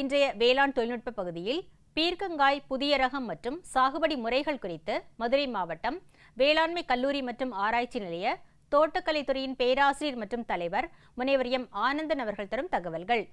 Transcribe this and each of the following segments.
இன்றைய வேளாண் தொழில்நுட்ப பகுதியில் பீர்க்கங்காய் புதிய ரகம் மற்றும் சாகுபடி முறைகள் குறித்து மதுரை மாவட்டம் வேளாண்மை கல்லூரி மற்றும் ஆராய்ச்சி நிலைய தோட்டக்கலைத்துறையின் பேராசிரியர் மற்றும் தலைவர் முனைவர் எம். ஆனந்தன் அவர்கள் தரும் தகவல்கள்.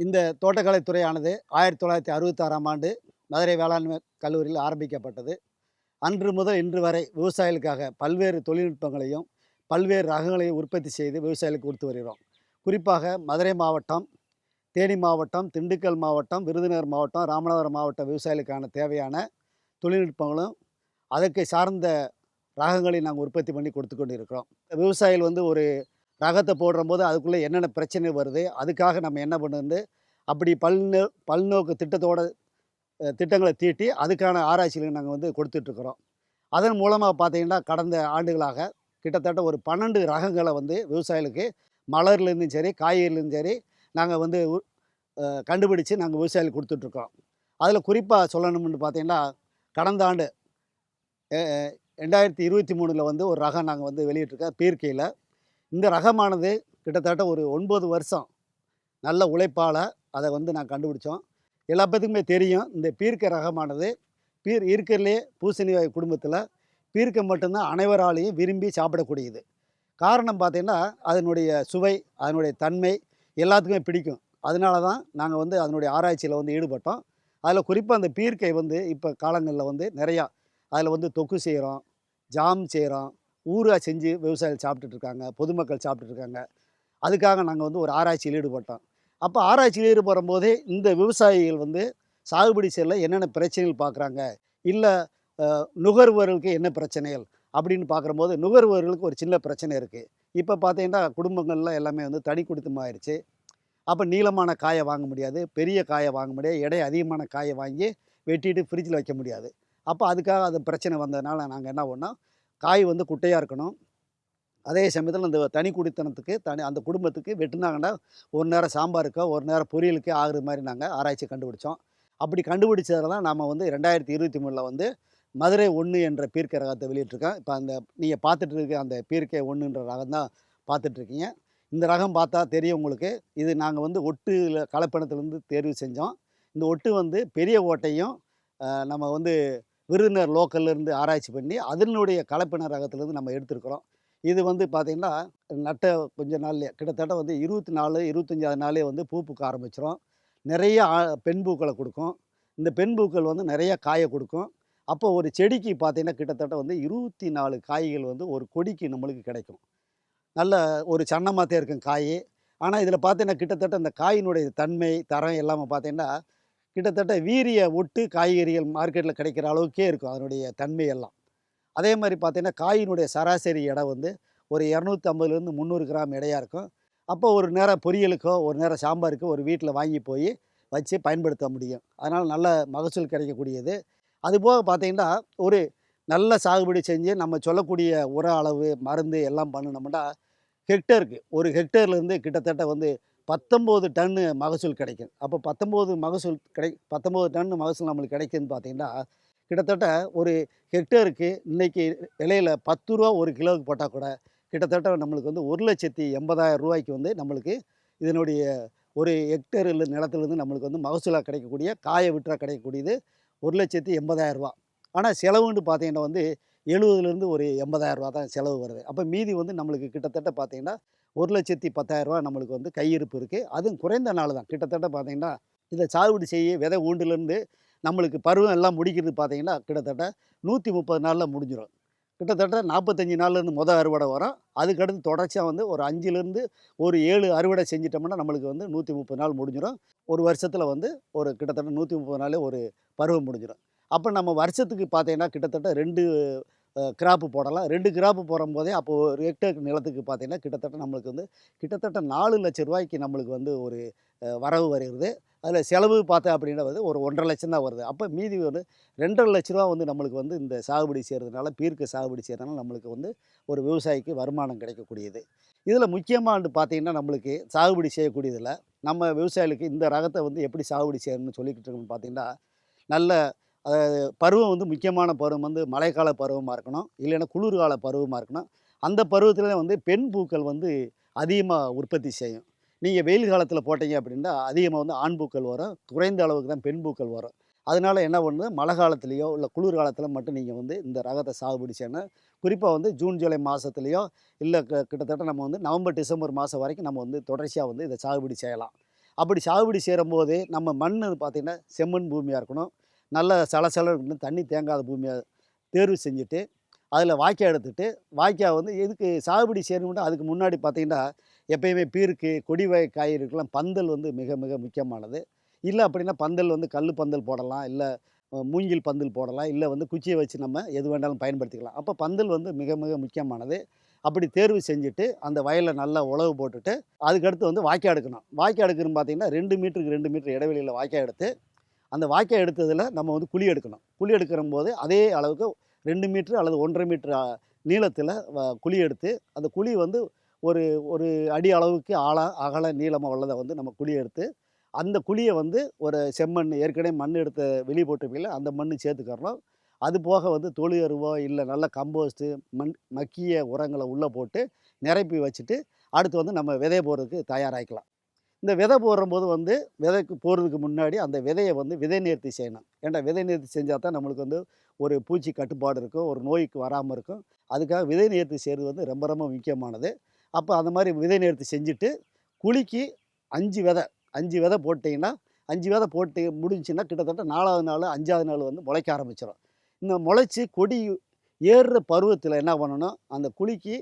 இந்த தோட்டக்கலைத்துறையானது ஆயிரத்தி தொள்ளாயிரத்தி அறுபத்தாறாம் ஆண்டு மதுரை வேளாண்மை கல்லூரியில் ஆரம்பிக்கப்பட்டது. அன்று முதல் இன்று வரை விவசாயிகளுக்காக பல்வேறு தொழில்நுட்பங்களையும் பல்வேறு ரகங்களையும் உற்பத்தி செய்து விவசாயிகளுக்கு கொடுத்து வருகிறோம். குறிப்பாக மதுரை மாவட்டம் தேனி மாவட்டம் திண்டுக்கல் மாவட்டம் விருதுநகர் மாவட்டம் ராமநாதபுரம் மாவட்ட விவசாயிகளுக்கான தேவையான தொழில்நுட்பங்களும் அதற்கு சார்ந்த ரகங்களை நாங்கள் உற்பத்தி பண்ணி கொடுத்து கொண்டு இருக்கிறோம் விவசாயிகள் வந்து ஒரு ரகத்தை போடுறம்போது அதுக்குள்ளே என்னென்ன பிரச்சனை வருது? அதுக்காக நம்ம என்ன பண்ணுறது அப்படி பல்நோ பல்நோக்கு திட்டத்தோட திட்டங்களை தீட்டி அதுக்கான ஆராய்ச்சிகளை நாங்கள் வந்து கொடுத்துட்ருக்குறோம். அதன் மூலமாக பார்த்தீங்கன்னா கடந்த ஆண்டுகளாக கிட்டத்தட்ட ஒரு பன்னெண்டு ரகங்களை வந்து விவசாயிகளுக்கு மலர்லேருந்தும் சரி காய்கறிலேருந்தும் சரி நாங்கள் வந்து கண்டுபிடித்து கண்டுபிடிச்சு நாங்கள் விவசாயிகளுக்கு கொடுத்துட்ருக்கோம் அதில் குறிப்பாக சொல்லணும்னு பார்த்தீங்கன்னா கடந்த ஆண்டு ரெண்டாயிரத்தி இருபத்தி மூணில் வந்து ஒரு ரகம் நாங்கள் வந்து வெளியிட்டிருக்கோம். பீர்க்கையில். இந்த ரகமானது கிட்டத்தட்ட ஒரு ஒன்பது வருஷம் நல்ல உழைப்பால் அதை வந்து நான் கண்டுபிடிச்சோம். எல்லா பேத்துக்குமே தெரியும் இந்த பீர்க்க ரகமானது பீர் இருக்கிறதுலே பூசணி குடும்பத்தில் பீர்க்க மட்டும்தான் அனைவராலையும் விரும்பி சாப்பிடக்கூடியது. காரணம் பார்த்திங்கன்னா அதனுடைய சுவை அதனுடைய தன்மை எல்லாத்துக்குமே பிடிக்கும். அதனால தான் நாங்கள் வந்து அதனுடைய ஆராய்ச்சியில் வந்து ஈடுபட்டோம். அதில் குறிப்பாக அந்த பீர்க்கை வந்து இப்போ காலங்களில் வந்து நிறையா அதில் வந்து தொக்கு செய்கிறோம் ஜாம் செய்கிறோம் ஊராக செஞ்சு விவசாயிகள் சாப்பிட்டுட்ருக்காங்க பொதுமக்கள் சாப்பிட்டுட்டு அதுக்காக நாங்கள் வந்து ஒரு ஆராய்ச்சியில் ஈடுபட்டோம். அப்போ ஆராய்ச்சியில் ஈடுபடும் போதே இந்த விவசாயிகள் வந்து சாகுபடி செய்யல என்னென்ன பிரச்சனைகள் பார்க்குறாங்க இல்லை நுகர்வோர்களுக்கு என்ன பிரச்சனைகள்? அப்படின்னு பார்க்குறம்போது நுகர்வோர்களுக்கு ஒரு சின்ன பிரச்சனை இருக்குது இப்போ பார்த்தீங்கன்னா குடும்பங்கள்லாம் எல்லாமே வந்து தனி குடித்தமாயிருச்சு அப்போ நீளமான காயை வாங்க முடியாது பெரிய காயை வாங்க முடியாது எடை அதிகமான காயை வாங்கி வெட்டிட்டு ஃப்ரிட்ஜில் வைக்க முடியாது. அப்போ அதுக்காக அது பிரச்சனை வந்ததுனால நாங்கள் என்ன பண்ணோம்? காய் வந்து குட்டையாக இருக்கணும். அதே சமயத்தில் அந்த தனி குடித்தனத்துக்கு தனி அந்த குடும்பத்துக்கு வெட்டினாங்கன்னா ஒரு நேரம் சாம்பாருக்கோ ஒரு நேரம் பொரியலுக்கோ ஆகுற மாதிரி நாங்கள் ஆராய்ச்சி கண்டுபிடிச்சோம். அப்படி கண்டுபிடிச்சதில் தான் நாம் வந்து ரெண்டாயிரத்தி இருபத்தி மூணில் வந்து மதுரை ஒன்று என்ற பீர்க்கை ரகத்தை வெளியிட்டிருக்கோம். இப்போ அந்த நீங்கள் பார்த்துட்டு இருக்க அந்த பீர்க்கை ஒன்றுன்ற ரகம் தான் பார்த்துட்ருக்கீங்க இந்த ரகம் பார்த்தா தெரியும் உங்களுக்கு. இது நாங்கள் வந்து ஒட்டுல கலப்பணத்துலேருந்து தேர்வு செஞ்சோம். இந்த ஒட்டு வந்து பெரிய ஓட்டையும் நம்ம வந்து விருதுநர் லோக்கல்லேருந்து ஆராய்ச்சி பண்ணி அதனுடைய கலப்பின ரகத்துலேருந்து நம்ம எடுத்திருக்கிறோம். இது வந்து பார்த்திங்கன்னா நட்ட கொஞ்ச நாள்லேயே கிட்டத்தட்ட வந்து இருபத்தி நாலு இருபத்தஞ்சாவது நாளே வந்து பூ பூக்க ஆரம்பிச்சிடும் நிறைய ஆ- பெண் பூக்களை கொடுக்கும். இந்த பெண் பூக்கள் வந்து நிறைய காயை கொடுக்கும். அப்போ ஒரு செடிக்கு பார்த்தீங்கன்னா கிட்டத்தட்ட வந்து இருபத்தி நாலு காய்கள் வந்து ஒரு கொடிக்கு நம்மளுக்கு கிடைக்கும். நல்ல ஒரு சன்னமாத்தே இருக்கும் காய். ஆனால் இதில் பார்த்தீங்கன்னா கிட்டத்தட்ட அந்த காயினுடைய தன்மை தரம் எல்லாமே பார்த்தீங்கன்னா கிட்டத்தட்ட வீரிய ஒட்டு காய்கறிகள் மார்க்கெட்டில் கிடைக்கிற அளவுக்கே இருக்கும் அதனுடைய தன்மை எல்லாம் அதே மாதிரி பார்த்திங்கன்னா காயினுடைய சராசரி எடை வந்து ஒரு இரநூத்தி ஐம்பதுலேருந்து முந்நூறு கிராம் எடையாக இருக்கும். அப்போ ஒரு நேரம் பொரியலுக்கோ ஒரு நேரம் சாம்பாருக்கோ ஒரு வீட்டில் வாங்கி போய் வச்சு பயன்படுத்த முடியும். அதனால் நல்ல மகசூல் கிடைக்கக்கூடியது. அதுபோக பார்த்தீங்கன்னா ஒரு நல்ல சாகுபடி செஞ்சு நம்ம சொல்லக்கூடிய உர அளவு மருந்து எல்லாம் பண்ணினோம்னா ஹெக்டருக்கு ஒரு ஹெக்டர்லேருந்து கிட்டத்தட்ட வந்து பத்தொம்போது டன்னு மகசூல் கிடைக்கும். அப்போ பத்தொம்போது மகசூல் கிடை பத்தொம்போது டன் மகசூல் நம்மளுக்கு கிடைக்குதுன்னு பார்த்தீங்கன்னா கிட்டத்தட்ட ஒரு ஹெக்டேருக்கு இன்றைக்கி விலையில் பத்து ரூபா ஒரு கிலோவுக்கு போட்டால் கூட கிட்டத்தட்ட நம்மளுக்கு வந்து ஒரு லட்சத்தி எண்பதாயிரம் ரூபாய்க்கு வந்து நம்மளுக்கு இதனுடைய ஒரு ஹெக்டேரில் நிலத்துலேருந்து நம்மளுக்கு வந்து மகசூலாக கிடைக்கக்கூடிய காயை விட்டுறா கிடைக்கக்கூடியது ஒரு லட்சத்தி எண்பதாயிரம் ரூபா. ஆனால் செலவுன்னு பார்த்தீங்கன்னா வந்து எழுபதுலேருந்து ஒரு எண்பதாயிரம் ரூபா தான் செலவு வருது. அப்போ மீதி வந்து நம்மளுக்கு கிட்டத்தட்ட பார்த்தீங்கன்னா ஒரு லட்சத்தி பத்தாயிரரூபா நம்மளுக்கு வந்து கையிருப்பு இருக்குது அதுவும் குறைந்த நாள் தான். கிட்டத்தட்ட பார்த்தீங்கன்னா இதை சாகுபடி செய்ய விதை ஊண்டுலேருந்து நம்மளுக்கு பருவம் எல்லாம் முடிக்கிறது பார்த்தீங்கன்னா கிட்டத்தட்ட நூற்றி முப்பது நாளில் முடிஞ்சிடும் கிட்டத்தட்ட நாற்பத்தஞ்சு நாள்லேருந்து மொதல் அறுவடை வரும். அதுக்கடுத்து தொடர்ச்சியாக வந்து ஒரு அஞ்சுலேருந்து ஒரு ஏழு அறுவடை செஞ்சிட்டோம்னா நம்மளுக்கு வந்து நூற்றி முப்பது நாள் முடிஞ்சிடும் ஒரு வருஷத்தில் வந்து ஒரு கிட்டத்தட்ட நூற்றி முப்பது நாளே ஒரு பருவம் முடிஞ்சிடும் அப்போ நம்ம வருஷத்துக்கு பார்த்தீங்கன்னா கிட்டத்தட்ட ரெண்டு கிராப்பு போடலாம். ரெண்டு கிராப்பு போடும் போதே அப்போ ஒரு ஹெக்டேர் நிலத்துக்கு பார்த்தீங்கன்னா கிட்டத்தட்ட நம்மளுக்கு வந்து கிட்டத்தட்ட நாலு லட்ச ரூபாய்க்கு நம்மளுக்கு வந்து ஒரு வரவு வருகிறது அதில் செலவு பார்த்தா அப்படின்னா வந்து ஒரு ஒன்றரை லட்சம் தான் வருது. அப்போ மீதி வந்து ரெண்டரை லட்ச ரூபா வந்து நம்மளுக்கு வந்து இந்த சாகுபடி செய்கிறதுனால பீர்க்க சாகுபடி செய்கிறதுனால நம்மளுக்கு வந்து ஒரு விவசாயிக்கு வருமானம் கிடைக்கக்கூடியது. இதில் முக்கியமாக வந்து பார்த்தீங்கன்னா நம்மளுக்கு சாகுபடி செய்யக்கூடியதில் நம்ம விவசாயிகளுக்கு இந்த ரகத்தை வந்து எப்படி சாகுபடி செய்யணும்னு சொல்லிக்கிட்டு இருக்கோம்னு பார்த்திங்கன்னா நல்ல அதாவது பருவம் வந்து முக்கியமான பருவம் வந்து மழைக்கால பருவமாக இருக்கணும். இல்லைன்னா குளிர்கால பருவமாக இருக்கணும். அந்த பருவத்தில் வந்து பெண் பூக்கள் வந்து அதிகமாக உற்பத்தி செய்யும். நீங்கள் வெயில் காலத்தில் போட்டீங்க அப்படின்னா அதிகமாக வந்து ஆண் பூக்கள் வரும். குறைந்த அளவுக்கு தான் பெண் பூக்கள் வரும். அதனால என்ன பண்ணுது? மழை காலத்துலேயோ இல்லை குளிர் காலத்தில் மட்டும் நீங்கள் வந்து இந்த ரகத்தை சாகுபடி செய்யணும். குறிப்பாக வந்து ஜூன் ஜூலை மாதத்துலேயோ இல்லை க கிட்டத்தட்ட நம்ம வந்து நவம்பர் டிசம்பர் மாதம் வரைக்கும் நம்ம வந்து தொடர்ச்சியாக வந்து இதை சாகுபடி செய்யலாம். அப்படி சாகுபடி செய்யும்போது நம்ம மண் பார்த்திங்கன்னா செம்மண் பூமியாக இருக்கணும். நல்ல சலசல தண்ணி தேங்காத பூமியாக தேர்வு செஞ்சுட்டு அதில் வாய்க்கால் எடுத்துட்டு வாய்க்கால் வந்து எதுக்கு சாகுபடி செய்யணும்னா அதுக்கு முன்னாடி பார்த்திங்கன்னா எப்பயுமே பீருக்கு கொடி வகை காய்கறிக்கெல்லாம் பந்தல் வந்து மிக மிக முக்கியமானது. இல்லை அப்படின்னா பந்தல் வந்து கல் பந்தல் போடலாம் இல்லை மூங்கில் பந்தல் போடலாம் இல்லை வந்து குச்சியை வச்சு நம்ம எது வேண்டாலும் பயன்படுத்திக்கலாம். அப்போ பந்தல் வந்து மிக மிக முக்கியமானது. அப்படி தேர்வு செஞ்சுட்டு அந்த வயலில் நல்லா உழவு போட்டுட்டு அதுக்கடுத்து வந்து வாய்க்கால் எடுக்கணும். வாய்க்கால் எடுக்கணும்னு பார்த்தீங்கன்னா ரெண்டு மீட்டருக்கு ரெண்டு மீட்டர் இடைவெளியில் வாய்க்கால் எடுத்து அந்த வாய்க்கால் எடுத்ததில் நம்ம வந்து குழி எடுக்கணும். குழி எடுக்கிற போது அதே அளவுக்கு ரெண்டு மீட்ரு அல்லது ஒன்றரை மீட்ரு நீளத்தில் குழி எடுத்து அந்த குழி வந்து ஒரு ஒரு அடி அளவுக்கு ஆழ அகல நீளமாக உள்ளதை வந்து நம்ம குழி எடுத்து அந்த குழியை வந்து ஒரு செம்மண் ஏற்கனவே மண் எடுத்த வெளியே போட்டிருப்பீங்கள அந்த மண் சேர்த்துக்கறணும். அது போக வந்து தொழு எருவோ இல்லை நல்ல கம்போஸ்ட்டு மண் மக்கிய உரங்களை உள்ளே போட்டு நிரப்பி வச்சுட்டு அடுத்து வந்து நம்ம விதை போகிறதுக்கு தயாராகிக்கலாம் இந்த விதை போடும்போது வந்து விதைக்கு போடுறதுக்கு முன்னாடி அந்த விதையை வந்து விதை நேர்த்தி செய்யணும். ஏன்டா விதை நேர்த்தி செஞ்சால் தான் நம்மளுக்கு வந்து ஒரு பூச்சி கட்டுப்பாடு இருக்கும் ஒரு நோய்க்கு வராமல் இருக்கும். அதுக்காக விதை நேர்த்தி செய்கிறது வந்து ரொம்ப ரொம்ப முக்கியமானது. அப்போ அந்த மாதிரி விதை நேர்த்தி செஞ்சுட்டு குழிக்கு அஞ்சு விதை அஞ்சு விதை போட்டிங்கன்னா அஞ்சு விதை போட்டு முடிஞ்சுன்னா கிட்டத்தட்ட நாலாவது நாள் அஞ்சாவது நாள் வந்து முளைக்க ஆரம்பிச்சிடும் இந்த முளைச்சி கொடி ஏறுற பருவத்தில் என்ன பண்ணணும்? அந்த குழிக்கு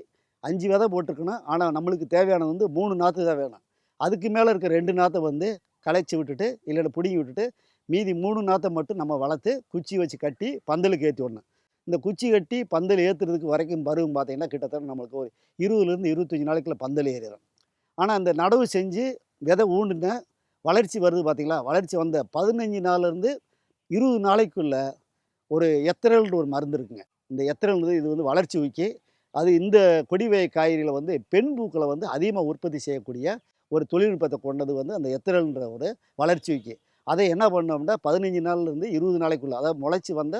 அஞ்சு விதை போட்டிருக்கணும். ஆனால் நம்மளுக்கு தேவையானது வந்து மூணு நாற்று தான் வேணும். அதுக்கு மேலே இருக்க ரெண்டு நாற்றை வந்து களைச்சி விட்டுட்டு இல்லைன்னா பிடுங்கி விட்டுட்டு மீதி மூணு நாற்றை மட்டும் நம்ம வளர்த்து குச்சி வச்சு கட்டி பந்தலுக்கு ஏற்றி விடணும். இந்த குச்சி கட்டி பந்தல் ஏற்றுறதுக்கு வரைக்கும் பருவம் பார்த்தீங்கன்னா கிட்டத்தட்ட நம்மளுக்கு ஒரு இருபதுலேருந்து இருபத்தஞ்சி நாளைக்குள்ள பந்தல் ஏறிடும். ஆனால் அந்த நடவு செஞ்சு விதை ஊண்டுன வளர்ச்சி வருது பார்த்தீங்களா வளர்ச்சி வந்த பதினஞ்சு நாள்லேருந்து இருபது நாளைக்குள்ள ஒரு எத்திரல்ன்ற ஒரு மருந்து இருக்குங்க. இந்த எத்திரல்ன்றது இது வந்து வளர்ச்சி ஊக்கி அது இந்த கொடிவை காய்கறியில் வந்து பெண் பூக்களை வந்து அதிகமாக உற்பத்தி செய்யக்கூடிய ஒரு தொழில்நுட்பத்தை கொண்டது வந்து அந்த எத்திரல்ன்ற ஒரு வளர்ச்சிக்கு. அதை என்ன பண்ணோம்னா பதினஞ்சு நாள்லேருந்து இருபது நாளைக்குள்ளே அதாவது முளைச்சி வந்த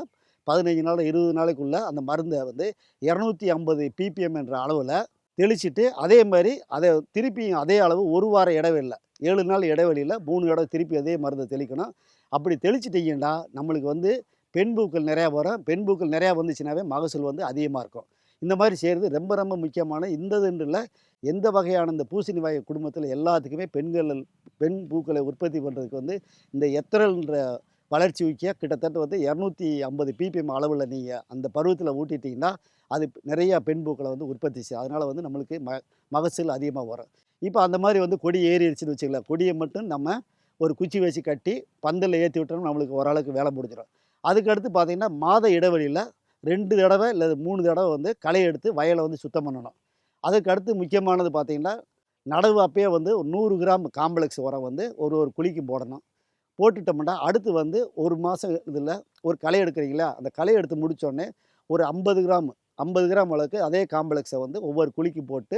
பதினஞ்சு நாள் இருபது நாளைக்குள்ளே அந்த மருந்தை வந்து இரநூத்தி ஐம்பது பிபிஎம் என்ற அளவில் தெளிச்சிட்டு அதே மாதிரி அதை திருப்பியும் அதே அளவு ஒரு வார இடைவெளியில் ஏழு நாள் இடைவெளியில் மூணு இடம் திருப்பி அதே மருந்தை தெளிக்கணும். அப்படி தெளிச்சிட்டிங்கன்னா நம்மளுக்கு வந்து பெண் பூக்கள் நிறையா வரும். பெண் பூக்கள் நிறையா வந்துச்சுனாவே மகசூல் வந்து அதிகமாக இருக்கும். இந்த மாதிரி செய்கிறது ரொம்ப ரொம்ப முக்கியமான இந்ததுன்றில் எந்த வகையான இந்த பூசணி வகை குடும்பத்தில் எல்லாத்துக்குமே பெண்கள் பெண் பூக்களை உற்பத்தி பண்ணுறதுக்கு வந்து இந்த எத்தரல்ன்ற வளர்ச்சி ஊக்கிய கிட்டத்தட்ட வந்து இரநூத்தி ஐம்பது பிபிஎம் அளவில் நீங்கள் அந்த பருவத்தில் ஊட்டிட்டிங்கன்னா அது நிறையா பெண் பூக்களை வந்து உற்பத்தி செய்யும் அதனால் வந்து நம்மளுக்கு ம மகசூல் அதிகமாக வரும். இப்போ அந்த மாதிரி வந்து கொடி ஏறிடுச்சுன்னு வச்சுக்கலாம் கொடியை மட்டும் நம்ம ஒரு குச்சி வச்சு கட்டி பந்தலில் ஏற்றி விட்டோம்னா நம்மளுக்கு ஓரளவுக்கு வேலை முடிஞ்சிடும் அதுக்கடுத்து பார்த்திங்கன்னா மாத இடைவெளியில் ரெண்டு தடவை இல்லை மூணு தடவை வந்து களை எடுத்து வயலை வந்து சுத்தம் பண்ணணும். அதுக்கு அடுத்து முக்கியமானது பார்த்திங்கன்னா நடவு அப்பயே வந்து ஒரு நூறு கிராம் காம்ப்ளெக்ஸ் உரம் வந்து ஒரு ஒரு குழிக்கு போடணும். போட்டுட்டோம்னா அடுத்து வந்து ஒரு மாதம் இதில் ஒரு களை எடுக்கிறீங்களா அந்த களை எடுத்து முடித்தோடனே ஒரு ஐம்பது கிராம் ஐம்பது கிராம் அளவுக்கு அதே காம்ப்ளெக்ஸை வந்து ஒவ்வொரு குழிக்கு போட்டு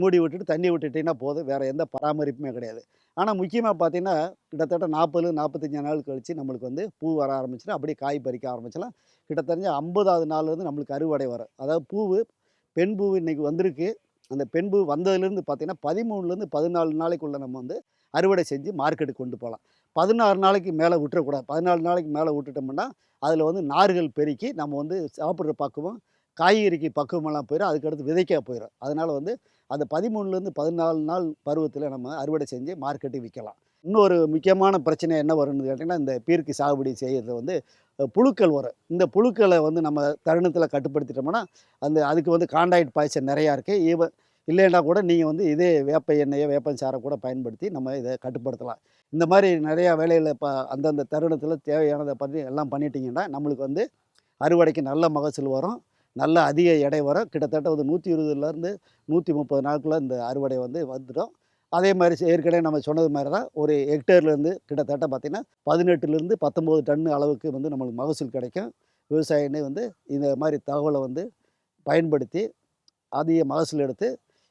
மூடி விட்டுட்டு தண்ணி விட்டுட்டிங்கன்னா போதும். வேறு எந்த பராமரிப்புமே கிடையாது. ஆனால் முக்கியமாக பார்த்தீங்கன்னா கிட்டத்தட்ட நாற்பது நாற்பத்தஞ்சு நாள் கழித்து நம்மளுக்கு வந்து பூ வர ஆரம்பிச்சுன்னா அப்படியே காய் பறிக்க ஆரம்பிச்சலாம் கிட்டத்தட்ட ஐம்பதாவது நாள்லேருந்து நம்மளுக்கு அறுவடை வரும். அதாவது பூவு பெண் பூ இன்றைக்கி வந்திருக்கு. அந்த பெண் பூ வந்ததுலேருந்து பார்த்திங்கன்னா பதிமூணுலேருந்து பதினாலு நாளைக்குள்ளே நம்ம வந்து அறுவடை செஞ்சு மார்க்கெட்டுக்கு கொண்டு போகலாம். பதினாறு நாளைக்கு மேலே விட்டுறக்கூடாது. பதினாலு நாளைக்கு மேலே விட்டுட்டோம்னா அதில் வந்து நார்கள் பெருக்கி நம்ம வந்து சாப்பிட்ற பக்குவம் காய்கறிக்கு பக்குவமெல்லாம் போயிடும் அதுக்கடுத்து விதைக்க போயிடும் அதனால் வந்து அந்த பதிமூணுலேருந்து பதினாலு நாள் பருவத்தில் நம்ம அறுவடை செஞ்சு மார்க்கெட்டுக்கு விற்கலாம் இன்னொரு முக்கியமான பிரச்சனை என்ன வரும்னு கேட்டிங்கன்னா இந்த பீர்க்கு சாகுபடி செய்கிறது வந்து புழுக்கள் வரும் இந்த புழுக்களை வந்து நம்ம தருணத்தில் கட்டுப்படுத்திட்டோம்னா அந்த அதுக்கு வந்து காண்டாய்ட் பாய்ச்சல் நிறையா இருக்குது ஈவன் இல்லைன்னா கூட நீங்கள் வந்து இதே வேப்ப எண்ணெயை வேப்பஞ்சாரை கூட பயன்படுத்தி நம்ம இதை கட்டுப்படுத்தலாம். இந்த மாதிரி நிறையா வேலையில் இப்போ அந்தந்த தருணத்தில் தேவையானதை பற்றி எல்லாம் பண்ணிட்டீங்கன்னா நம்மளுக்கு வந்து அறுவடைக்கு நல்ல மகசூல் வரும். நல்ல அதிக எடை வரும் கிட்டத்தட்ட வந்து நூற்றி இருபதுலேருந்து நூற்றி முப்பது நாட்குள்ள இந்த அறுவடை வந்து வந்துடும். அதே மாதிரி ஏற்கனவே நம்ம சொன்னது மாதிரி தான் ஒரு ஹெக்டேர்லேருந்து கிட்டத்தட்ட பார்த்திங்கன்னா பதினெட்டுலேருந்து பத்தொம்போது டன் அளவுக்கு வந்து நம்மளுக்கு மகசூல் கிடைக்கும். விவசாயினே வந்து இந்த மாதிரி தகவலை வந்து பயன்படுத்தி அதிக மகசூல் எடுத்து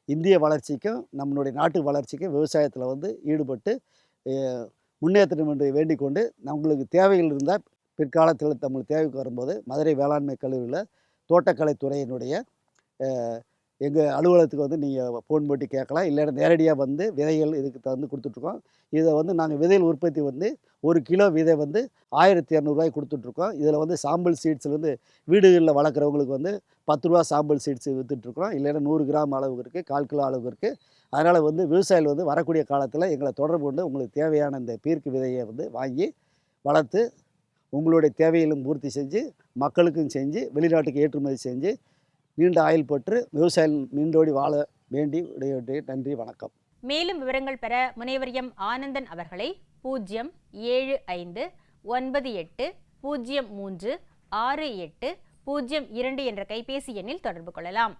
இந்திய வளர்ச்சிக்கும் நம்மளுடைய நாட்டு வளர்ச்சிக்கும் விவசாயத்தில் வந்து ஈடுபட்டு முன்னேற்றம் முன்னேற்றணும் என்று வேண்டிக் கொண்டு நம்மளுக்கு தேவைகள் இருந்தால் பிற்காலத்தில் நம்மளுக்கு தேவைக்கு வரும்போது மதுரை வேளாண்மை கல்லூரியில் தோட்டக்கலைத்துறையினுடைய எங்கள் அலுவலகத்துக்கு வந்து நீங்கள் ஃபோன் போட்டு கேட்கலாம். இல்லைன்னா நேரடியாக வந்து விதைகள் இதுக்கு தந்து கொடுத்துட்ருக்கோம். இதை வந்து நாங்கள் விதைகள் உற்பத்தி வந்து ஒரு கிலோ விதை வந்து ஆயிரத்தி இரநூறுவாய்க்கு கொடுத்துட்ருக்கோம். இதில் வந்து சாம்பிள் சீட்ஸ்லேருந்து வீடுகளில் வளர்க்குறவங்களுக்கு வந்து பத்து ரூபா சாம்பிள் சீட்ஸ் விற்றுட்ருக்கோம் இல்லைன்னா நூறு கிராம் அளவுக்கு இருக்குது கால் கிலோ அளவுக்கு இருக்குது அதனால் வந்து விவசாயிகள் வந்து வரக்கூடிய காலத்தில் எங்களை தொடர்பு கொண்டு உங்களுக்கு தேவையான இந்த பீர்க்கு விதையை வந்து வாங்கி வளர்த்து உங்களுடைய தேவைகளும் பூர்த்தி செஞ்சு மக்களுக்கும் செஞ்சு வெளிநாட்டுக்கு ஏற்றுமதி செஞ்சு நீண்ட ஆயுள் பெற்று விவசாயிகள் நீண்டோடி வாழ வேண்டி விடைபெற்று நன்றி வணக்கம். மேலும் விவரங்கள் பெற முனைவர் எம். ஆனந்தன் அவர்களை பூஜ்ஜியம் ஏழு ஐந்து ஒன்பது எட்டு பூஜ்ஜியம் மூன்று ஆறு எட்டு பூஜ்ஜியம் இரண்டு என்ற கைபேசி எண்ணில் தொடர்பு கொள்ளலாம்.